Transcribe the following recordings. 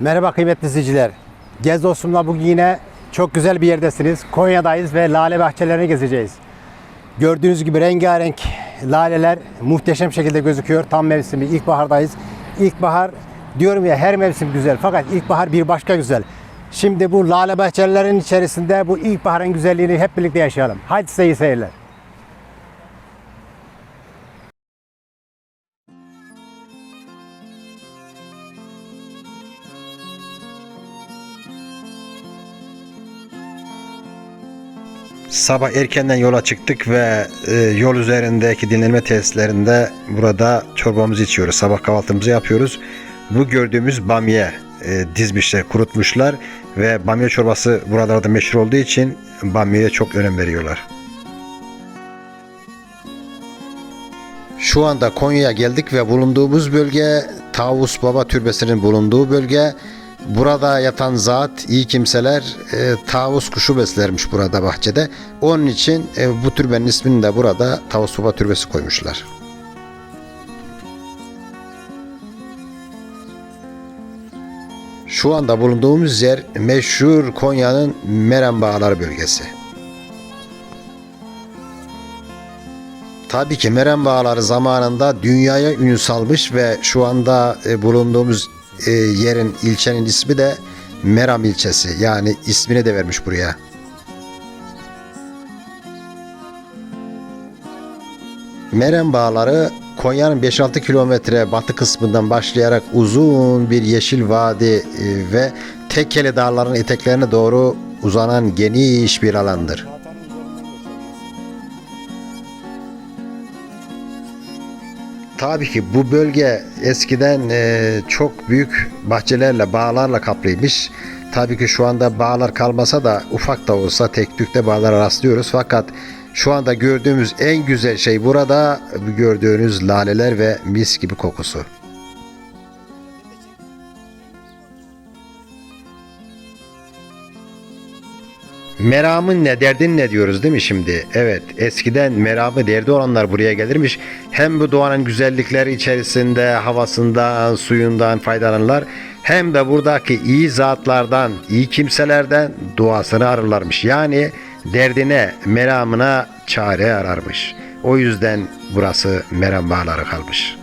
Merhaba kıymetli izleyiciler. Gez dostumla bugün yine çok güzel bir yerdesiniz. Konya'dayız ve lale bahçelerini gezeceğiz. Gördüğünüz gibi rengarenk laleler muhteşem şekilde gözüküyor. Tam mevsimi ilkbahardayız. İlkbahar diyorum ya her mevsim güzel fakat ilkbahar bir başka güzel. Şimdi bu lale bahçelerinin içerisinde bu ilkbaharın güzelliğini hep birlikte yaşayalım. Haydi size iyi seyirler. Sabah erkenden yola çıktık ve e, yol üzerindeki dinlenme tesislerinde burada çorbamızı içiyoruz. Sabah kahvaltımızı yapıyoruz. Bu gördüğümüz bamya e, dizmişler, kurutmuşlar ve bamya çorbası buralarda meşhur olduğu için bamyaya çok önem veriyorlar. Şu anda Konya'ya geldik ve bulunduğumuz bölge Tavus Baba Türbesi'nin bulunduğu bölge. Burada yatan zat, iyi kimseler e, tavus kuşu beslermiş burada bahçede. Onun için e, bu türbenin ismini de burada Tavus Baba Türbesi koymuşlar. Şu anda bulunduğumuz yer meşhur Konya'nın Meram Bağları bölgesi. Tabii ki Meram Bağları zamanında dünyaya ün salmış ve şu anda e, bulunduğumuz e, yerin ilçenin ismi de Meram ilçesi. Yani ismini de vermiş buraya. Meram Bağları Konya'nın 5-6 kilometre batı kısmından başlayarak uzun bir yeşil vadi e, ve tekkeli dağların eteklerine doğru uzanan geniş bir alandır. Tabii ki bu bölge eskiden e, çok büyük bahçelerle, bağlarla kaplıymış. Tabii ki şu anda bağlar kalmasa da ufak da olsa tek tükte bağlara rastlıyoruz. Fakat şu anda gördüğümüz en güzel şey burada bu gördüğünüz laleler ve mis gibi kokusu. Meramın ne derdin ne diyoruz değil mi şimdi? Evet eskiden meramı derdi olanlar buraya gelirmiş. Hem bu doğanın güzellikleri içerisinde havasından suyundan faydalanırlar. Hem de buradaki iyi zatlardan iyi kimselerden duasını ararlarmış. Yani derdine meramına çare ararmış. O yüzden burası meram bağları kalmış.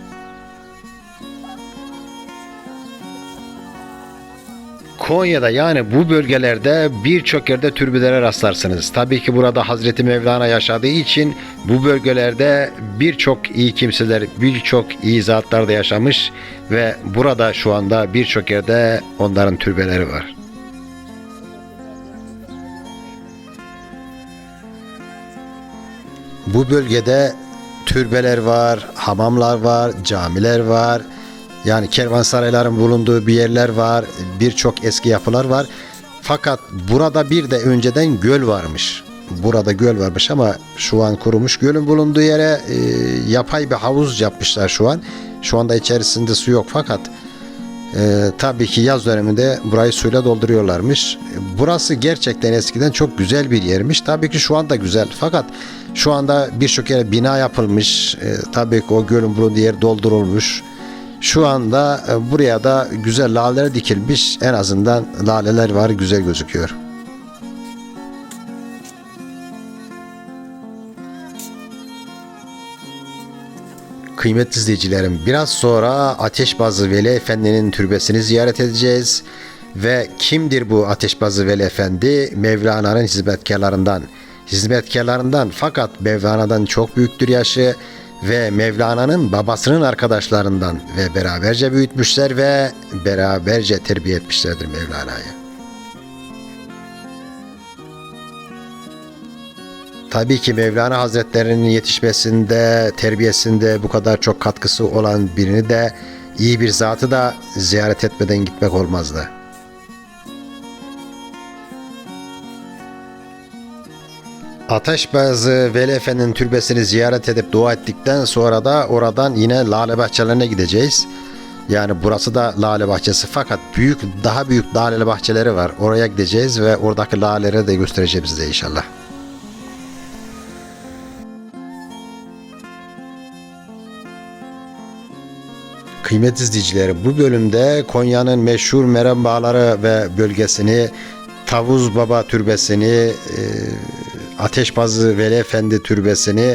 Konya'da yani bu bölgelerde birçok yerde türbelere rastlarsınız. Tabii ki burada Hazreti Mevlana yaşadığı için bu bölgelerde birçok iyi kimseler, birçok iyi zatlar da yaşamış ve burada şu anda birçok yerde onların türbeleri var. Bu bölgede türbeler var, hamamlar var, camiler var. Yani kervansarayların bulunduğu bir yerler var, birçok eski yapılar var. Fakat burada bir de önceden göl varmış. Burada göl varmış ama şu an kurumuş. Gölün bulunduğu yere e, yapay bir havuz yapmışlar şu an. Şu anda içerisinde su yok fakat e, tabii ki yaz döneminde burayı suyla dolduruyorlarmış. Burası gerçekten eskiden çok güzel bir yermiş. Tabii ki şu anda güzel fakat şu anda birçok yere bina yapılmış. E, tabii ki o gölün bulunduğu yer doldurulmuş. Şu anda e, buraya da güzel laleler dikilmiş. En azından laleler var, güzel gözüküyor. Kıymetli izleyicilerim, biraz sonra Ateşbazı Veli Efendi'nin türbesini ziyaret edeceğiz. Ve kimdir bu Ateşbazı Veli Efendi? Mevlana'nın hizmetkarlarından. Hizmetkarlarından fakat Mevlana'dan çok büyüktür yaşı ve Mevlana'nın babasının arkadaşlarından ve beraberce büyütmüşler ve beraberce terbiye etmişlerdir Mevlana'yı. Tabii ki Mevlana Hazretlerinin yetişmesinde, terbiyesinde bu kadar çok katkısı olan birini de iyi bir zatı da ziyaret etmeden gitmek olmazdı. Ateşbazı Veli türbesini ziyaret edip dua ettikten sonra da oradan yine Lale Bahçelerine gideceğiz. Yani burası da Lale Bahçesi fakat büyük daha büyük Lale Bahçeleri var. Oraya gideceğiz ve oradaki laleleri de göstereceğim size inşallah. Kıymetli izleyicilerim bu bölümde Konya'nın meşhur Meram Bağları ve bölgesini Tavuz Baba Türbesini, e, Ateşbazı Veli Efendi Türbesini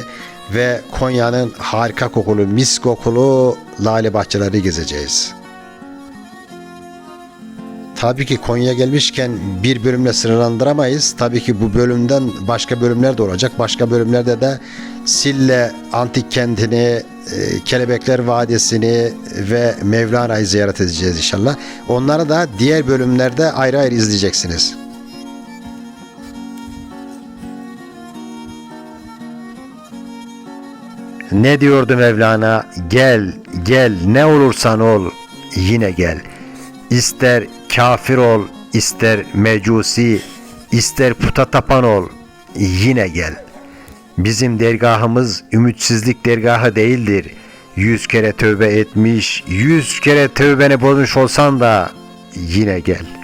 ve Konya'nın harika kokulu, mis kokulu lale bahçeleri gezeceğiz. Tabii ki Konya'ya gelmişken bir bölümle sınırlandıramayız. Tabii ki bu bölümden başka bölümler de olacak. Başka bölümlerde de Sille Antik Kenti'ni, e, Kelebekler Vadisi'ni ve Mevlana'yı ziyaret edeceğiz inşallah. Onları da diğer bölümlerde ayrı ayrı izleyeceksiniz. Ne diyordu Mevlana? Gel, gel ne olursan ol, yine gel. İster kafir ol, ister mecusi, ister puta tapan ol, yine gel. Bizim dergahımız ümitsizlik dergahı değildir. Yüz kere tövbe etmiş, yüz kere tövbeni bozmuş olsan da yine gel.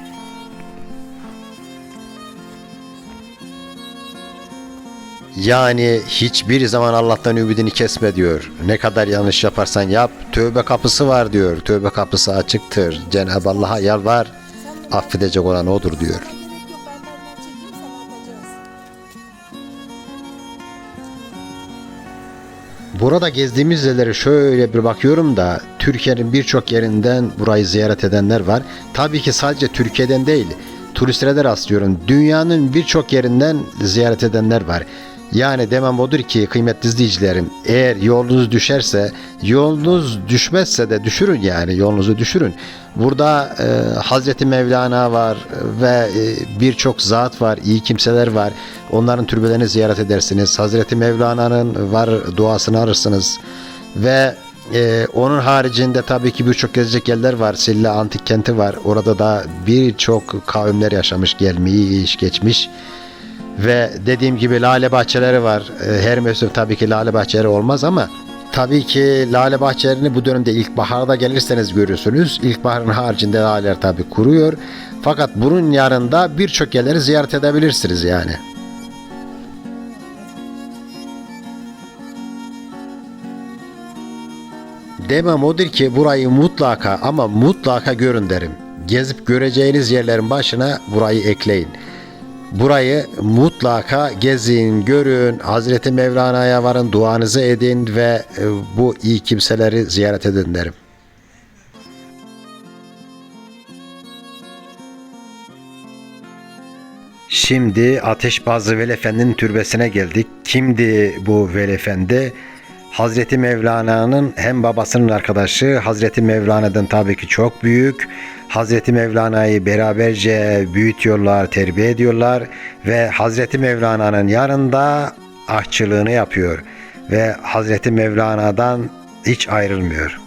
Yani hiçbir zaman Allah'tan ümidini kesme diyor. Ne kadar yanlış yaparsan yap, tövbe kapısı var diyor. Tövbe kapısı açıktır. Cenab-ı Allah'a yalvar, affedecek olan odur diyor. Burada gezdiğimiz yerlere şöyle bir bakıyorum da Türkiye'nin birçok yerinden burayı ziyaret edenler var. Tabii ki sadece Türkiye'den değil, turistlere de rastlıyorum. Dünyanın birçok yerinden ziyaret edenler var. Yani demem odur ki kıymetli izleyicilerim eğer yolunuz düşerse yolunuz düşmezse de düşürün yani yolunuzu düşürün. Burada e, Hazreti Mevlana var ve e, birçok zat var, iyi kimseler var. Onların türbelerini ziyaret edersiniz. Hazreti Mevlana'nın var duasını alırsınız. Ve e, onun haricinde tabii ki birçok gezecek yerler var. Silla Antik Kenti var. Orada da birçok kavimler yaşamış, gelmiş, geçmiş. Ve dediğim gibi lale bahçeleri var. E, Her mevsim tabii ki lale bahçeleri olmaz ama tabii ki lale bahçelerini bu dönemde ilkbaharda gelirseniz görürsünüz. İlkbaharın haricinde laleler tabii kuruyor. Fakat bunun yarında birçok yerleri ziyaret edebilirsiniz yani. Demem odur ki burayı mutlaka ama mutlaka görün derim. Gezip göreceğiniz yerlerin başına burayı ekleyin. Burayı mutlaka gezin, görün, Hazreti Mevlana'ya varın, duanızı edin ve e, bu iyi kimseleri ziyaret edin derim. Şimdi Ateşbazı Veli Efendi'nin türbesine geldik. Kimdi bu Veli Efendi? Hazreti Mevlana'nın hem babasının arkadaşı, Hazreti Mevlana'dan tabii ki çok büyük. Hazreti Mevlana'yı beraberce büyütüyorlar, terbiye ediyorlar ve Hazreti Mevlana'nın yanında aşçılığını yapıyor ve Hazreti Mevlana'dan hiç ayrılmıyor.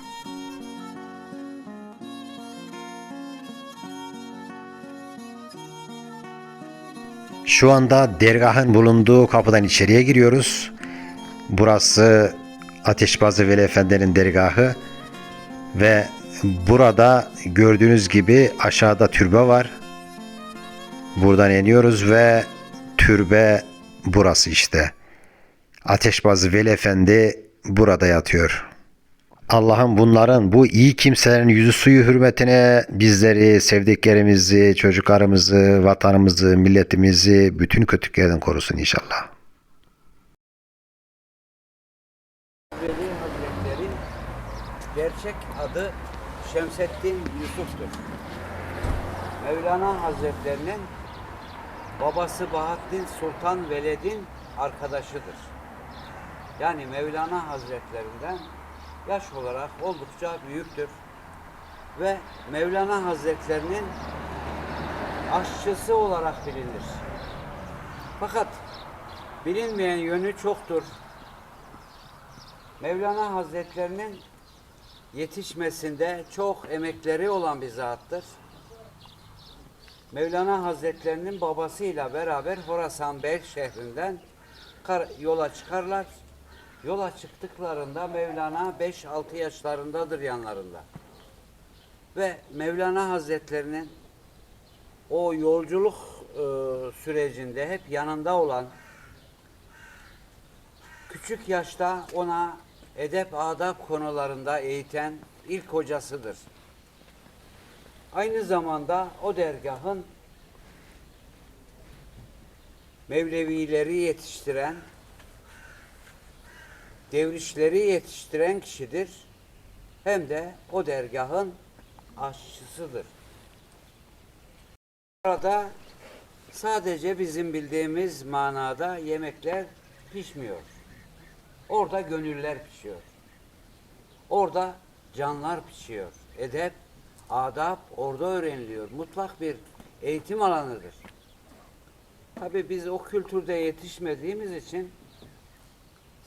Şu anda dergahın bulunduğu kapıdan içeriye giriyoruz. Burası Ateşbazı Veli Efendi'nin dergahı ve burada gördüğünüz gibi aşağıda türbe var. Buradan iniyoruz ve türbe burası işte. Ateşbazı Veli Efendi burada yatıyor. Allah'ım bunların bu iyi kimselerin yüzü suyu hürmetine bizleri, sevdiklerimizi, çocuklarımızı, vatanımızı, milletimizi bütün kötülüklerden korusun inşallah. Veli Hazretleri gerçek adı Şemseddin Yusuf'tur. Mevlana Hazretlerinin babası Bahattin Sultan Veled'in arkadaşıdır. Yani Mevlana Hazretlerinden yaş olarak oldukça büyüktür. Ve Mevlana Hazretlerinin aşçısı olarak bilinir. Fakat bilinmeyen yönü çoktur. Mevlana Hazretlerinin yetişmesinde çok emekleri olan bir zattır. Mevlana Hazretlerinin babasıyla beraber Horasan Belk şehrinden yola çıkarlar. Yola çıktıklarında Mevlana 5-6 yaşlarındadır yanlarında. Ve Mevlana Hazretlerinin o yolculuk e, sürecinde hep yanında olan küçük yaşta ona edep adap konularında eğiten ilk hocasıdır. Aynı zamanda o dergahın Mevlevileri yetiştiren, devrişleri yetiştiren kişidir. Hem de o dergahın aşçısıdır. Burada sadece bizim bildiğimiz manada yemekler pişmiyor. Orada gönüller pişiyor. Orada canlar pişiyor. Edep, adap orada öğreniliyor. Mutlak bir eğitim alanıdır. Tabii biz o kültürde yetişmediğimiz için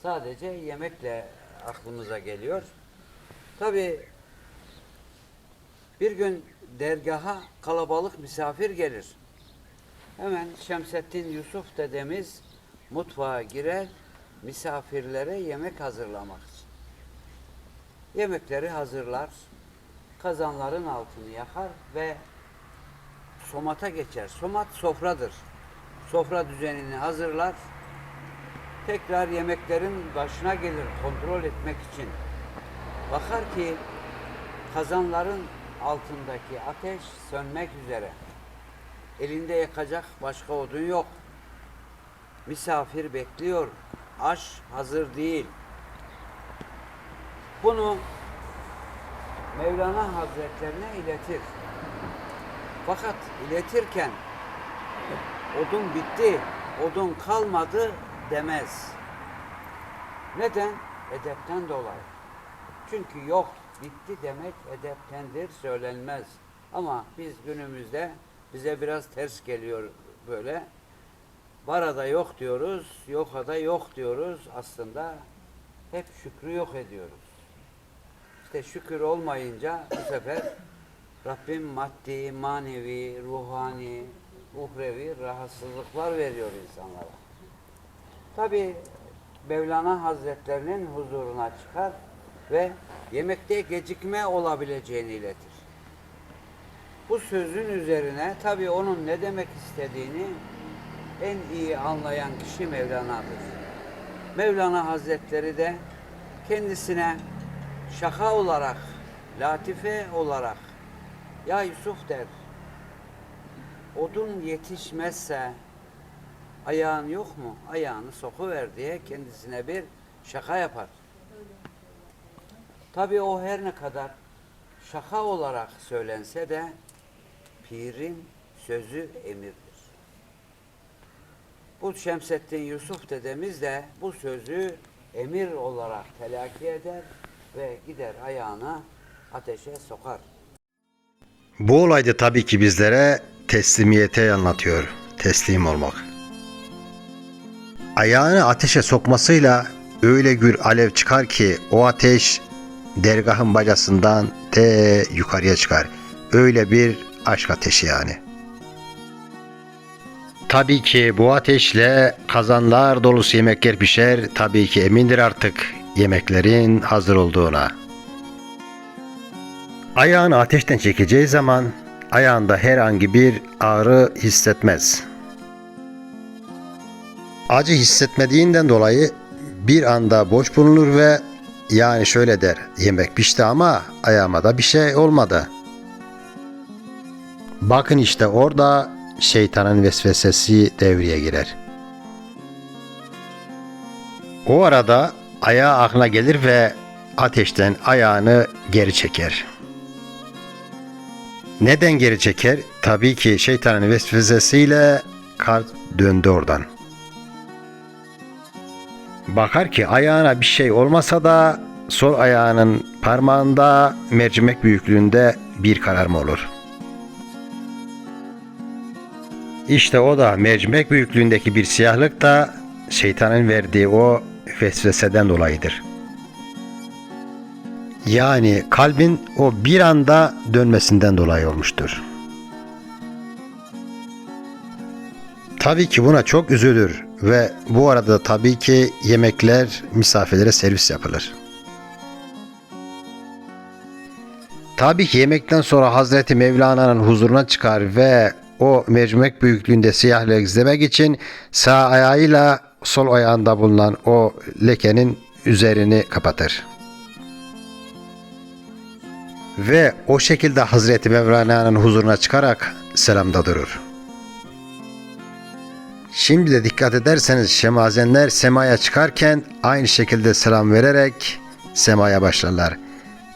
sadece yemekle aklımıza geliyor. Tabii bir gün dergaha kalabalık misafir gelir. Hemen Şemsettin Yusuf dedemiz mutfağa girer misafirlere yemek hazırlamak için. Yemekleri hazırlar, kazanların altını yakar ve somata geçer. Somat sofradır. Sofra düzenini hazırlar. Tekrar yemeklerin başına gelir kontrol etmek için. Bakar ki kazanların altındaki ateş sönmek üzere. Elinde yakacak başka odun yok. Misafir bekliyor. Aş hazır değil. Bunu Mevlana Hazretlerine iletir. Fakat iletirken odun bitti, odun kalmadı demez. Neden? Edepten dolayı. Çünkü yok, bitti demek edeptendir, söylenmez. Ama biz günümüzde bize biraz ters geliyor böyle. Barada yok diyoruz, yokada yok diyoruz. Aslında hep şükrü yok ediyoruz. İşte şükür olmayınca bu sefer Rabbim maddi, manevi, ruhani, uhrevi rahatsızlıklar veriyor insanlara. Tabi Mevlana Hazretlerinin huzuruna çıkar ve yemekte gecikme olabileceğini iletir. Bu sözün üzerine tabi onun ne demek istediğini en iyi anlayan kişi Mevlana'dır. Mevlana Hazretleri de kendisine şaka olarak, latife olarak ya Yusuf der, odun yetişmezse ayağın yok mu? Ayağını sokuver diye kendisine bir şaka yapar. Tabii o her ne kadar şaka olarak söylense de pirin sözü emirdir. Bu Şemsettin Yusuf dedemiz de bu sözü emir olarak telakki eder ve gider ayağına ateşe sokar. Bu olay da tabii ki bizlere teslimiyete anlatıyor. Teslim olmak. Ayağını ateşe sokmasıyla öyle gür alev çıkar ki o ateş dergahın bacasından te yukarıya çıkar. Öyle bir aşk ateşi yani. Tabii ki bu ateşle kazanlar dolusu yemekler pişer. Tabii ki emindir artık yemeklerin hazır olduğuna. Ayağını ateşten çekeceği zaman ayağında herhangi bir ağrı hissetmez. Acı hissetmediğinden dolayı bir anda boş bulunur ve yani şöyle der yemek pişti ama ayağıma da bir şey olmadı. Bakın işte orada şeytanın vesvesesi devreye girer. O arada ayağı aklına gelir ve ateşten ayağını geri çeker. Neden geri çeker? Tabii ki şeytanın vesvesesiyle kalp döndü oradan. Bakar ki ayağına bir şey olmasa da sol ayağının parmağında mercimek büyüklüğünde bir kararma olur. İşte o da mercimek büyüklüğündeki bir siyahlık da şeytanın verdiği o vesveseden dolayıdır. Yani kalbin o bir anda dönmesinden dolayı olmuştur. Tabii ki buna çok üzülür ve bu arada tabii ki yemekler misafirlere servis yapılır. Tabii ki yemekten sonra Hazreti Mevlana'nın huzuruna çıkar ve o mercimek büyüklüğünde siyahlığı izlemek için sağ ayağıyla sol ayağında bulunan o lekenin üzerini kapatır. ve o şekilde Hazreti Mevlana'nın huzuruna çıkarak selamda durur. Şimdi de dikkat ederseniz şemazenler semaya çıkarken aynı şekilde selam vererek semaya başlarlar.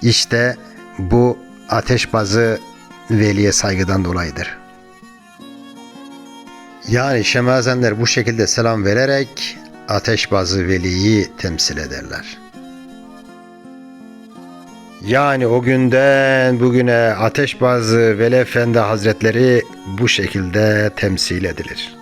İşte bu ateşbazı veliye saygıdan dolayıdır. Yani şemazenler bu şekilde selam vererek ateşbazı veliyi temsil ederler. Yani o günden bugüne ateşbazı Veli Efendi Hazretleri bu şekilde temsil edilir.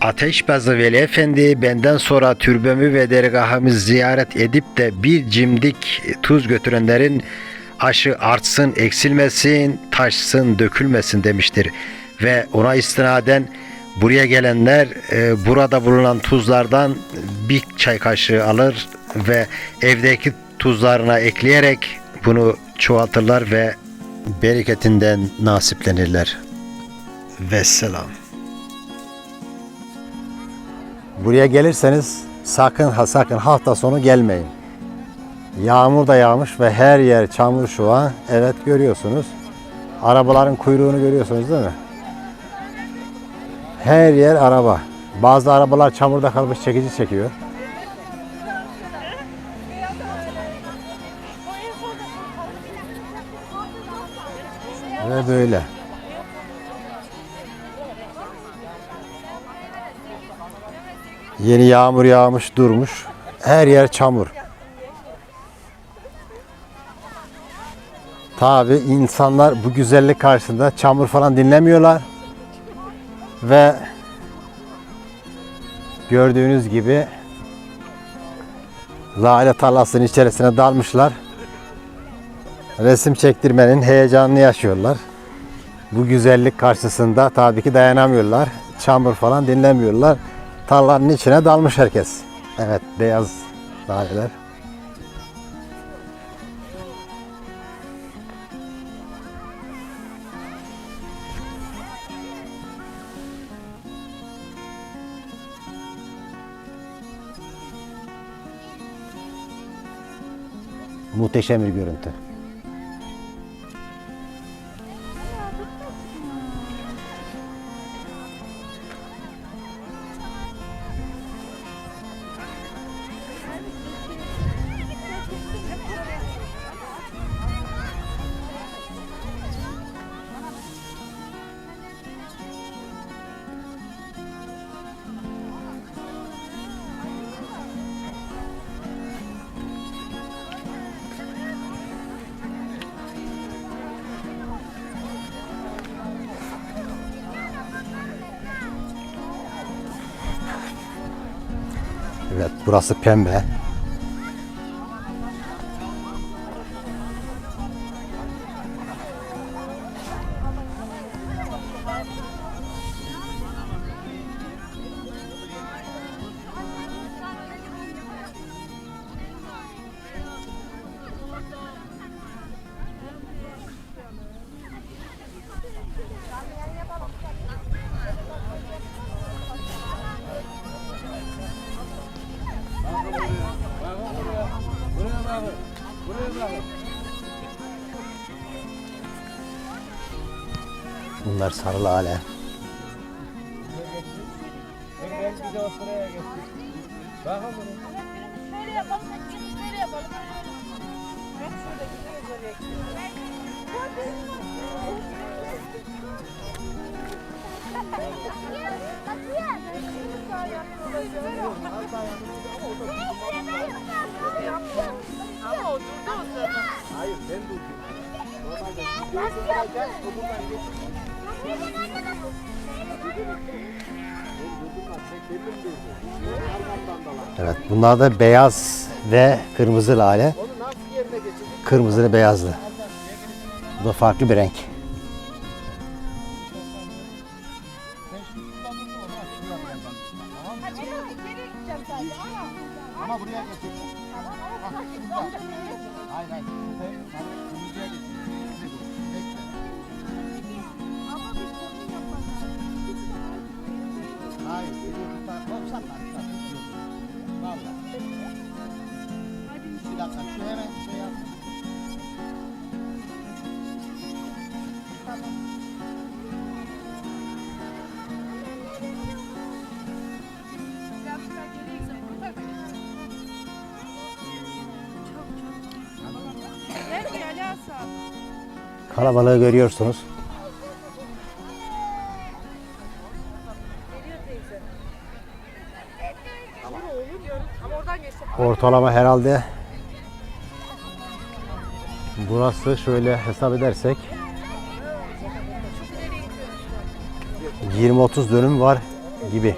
Ateşbazı Veli Efendi benden sonra türbemi ve dergahımı ziyaret edip de bir cimdik tuz götürenlerin aşı artsın, eksilmesin, taşsın, dökülmesin demiştir. Ve ona istinaden buraya gelenler e, burada bulunan tuzlardan bir çay kaşığı alır ve evdeki tuzlarına ekleyerek bunu çoğaltırlar ve bereketinden nasiplenirler. Vesselam. Buraya gelirseniz sakın ha sakın hafta sonu gelmeyin. Yağmur da yağmış ve her yer çamur şu an. Evet görüyorsunuz. Arabaların kuyruğunu görüyorsunuz değil mi? Her yer araba. Bazı arabalar çamurda kalmış çekici çekiyor. Ve böyle. Yeni yağmur yağmış durmuş. Her yer çamur. Tabi insanlar bu güzellik karşısında çamur falan dinlemiyorlar. Ve gördüğünüz gibi lale tarlasının içerisine dalmışlar. Resim çektirmenin heyecanını yaşıyorlar. Bu güzellik karşısında tabii ki dayanamıyorlar. Çamur falan dinlemiyorlar. Tarlanın içine dalmış herkes. Evet beyaz laleler. Muhteşem bir görüntü. Evet burası pembe. Bunlar sarı lale. Ama oturdu o sırada. Hayır ben durdum. Normalde videoyu durduracağız, Evet bunlar da beyaz ve kırmızı lale. Geçecek? Kırmızılı beyazlı. Bu da farklı bir renk. Ama buraya geçecek. Hayır hayır. Vallahi Vallahi. Kalabalığı görüyorsunuz. Ortalama herhalde burası şöyle hesap edersek 20-30 dönüm var gibi.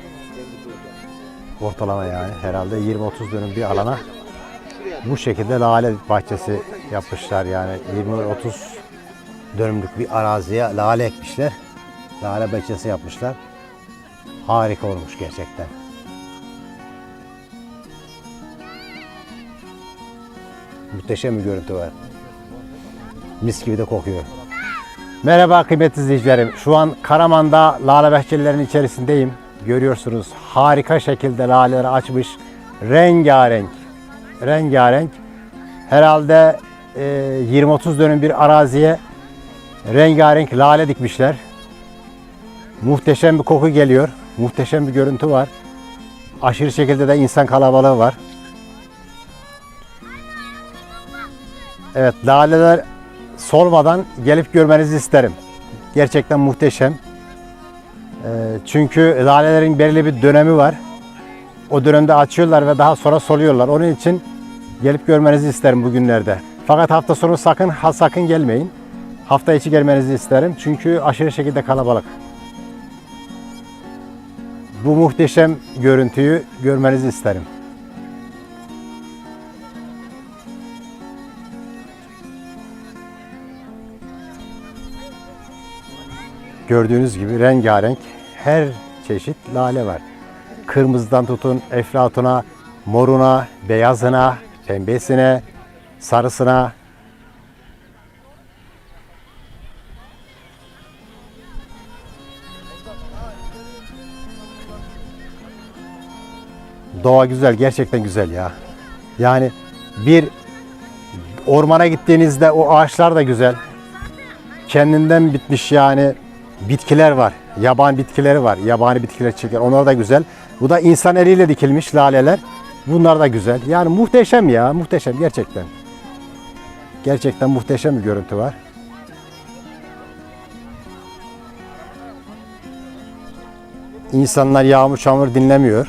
Ortalama yani herhalde 20-30 dönüm bir alana bu şekilde lale bahçesi yapmışlar yani 20-30 dönümlük bir araziye lale ekmişler. Lale bahçesi yapmışlar. Harika olmuş gerçekten. Muhteşem bir görüntü var. Mis gibi de kokuyor. Merhaba kıymetli izleyicilerim. Şu an Karaman'da lale bahçelerinin içerisindeyim. Görüyorsunuz harika şekilde laleleri açmış. Rengarenk. Rengarenk. Herhalde e, 20-30 dönüm bir araziye rengarenk lale dikmişler. Muhteşem bir koku geliyor. Muhteşem bir görüntü var. Aşırı şekilde de insan kalabalığı var. Evet, laleler solmadan gelip görmenizi isterim. Gerçekten muhteşem. Ee, çünkü lalelerin belirli bir dönemi var. O dönemde açıyorlar ve daha sonra soluyorlar. Onun için gelip görmenizi isterim bugünlerde. Fakat hafta sonu sakın ha sakın gelmeyin. Hafta içi gelmenizi isterim. Çünkü aşırı şekilde kalabalık. Bu muhteşem görüntüyü görmenizi isterim. Gördüğünüz gibi rengarenk her çeşit lale var. Kırmızıdan tutun eflatuna, moruna, beyazına, pembesine, sarısına. Doğa güzel, gerçekten güzel ya. Yani bir ormana gittiğinizde o ağaçlar da güzel kendinden bitmiş yani bitkiler var. Yabani bitkileri var. Yabani bitkiler çeker. Onlar da güzel. Bu da insan eliyle dikilmiş laleler. Bunlar da güzel. Yani muhteşem ya. Muhteşem gerçekten. Gerçekten muhteşem bir görüntü var. İnsanlar yağmur çamur dinlemiyor.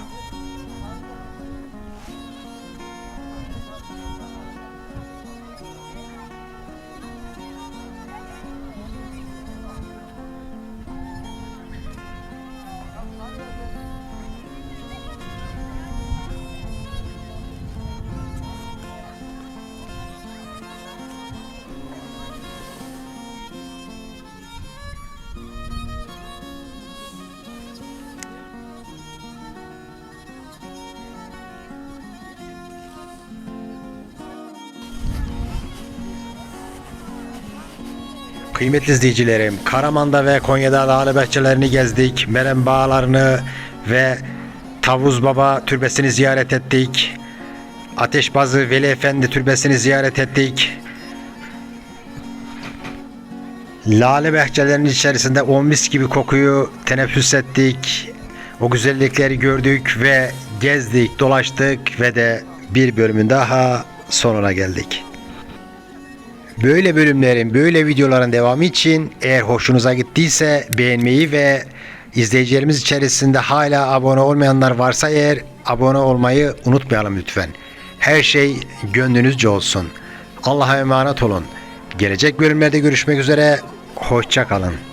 Kıymetli izleyicilerim, Karaman'da ve Konya'da lale bahçelerini gezdik. Merem Bağlarını ve Tavuz Baba türbesini ziyaret ettik. Ateşbazı Veli Efendi türbesini ziyaret ettik. Lale bahçelerinin içerisinde o mis gibi kokuyu teneffüs ettik. O güzellikleri gördük ve gezdik, dolaştık ve de bir bölümün daha sonuna geldik. Böyle bölümlerin, böyle videoların devamı için eğer hoşunuza gittiyse beğenmeyi ve izleyicilerimiz içerisinde hala abone olmayanlar varsa eğer abone olmayı unutmayalım lütfen. Her şey gönlünüzce olsun. Allah'a emanet olun. Gelecek bölümlerde görüşmek üzere. Hoşça kalın.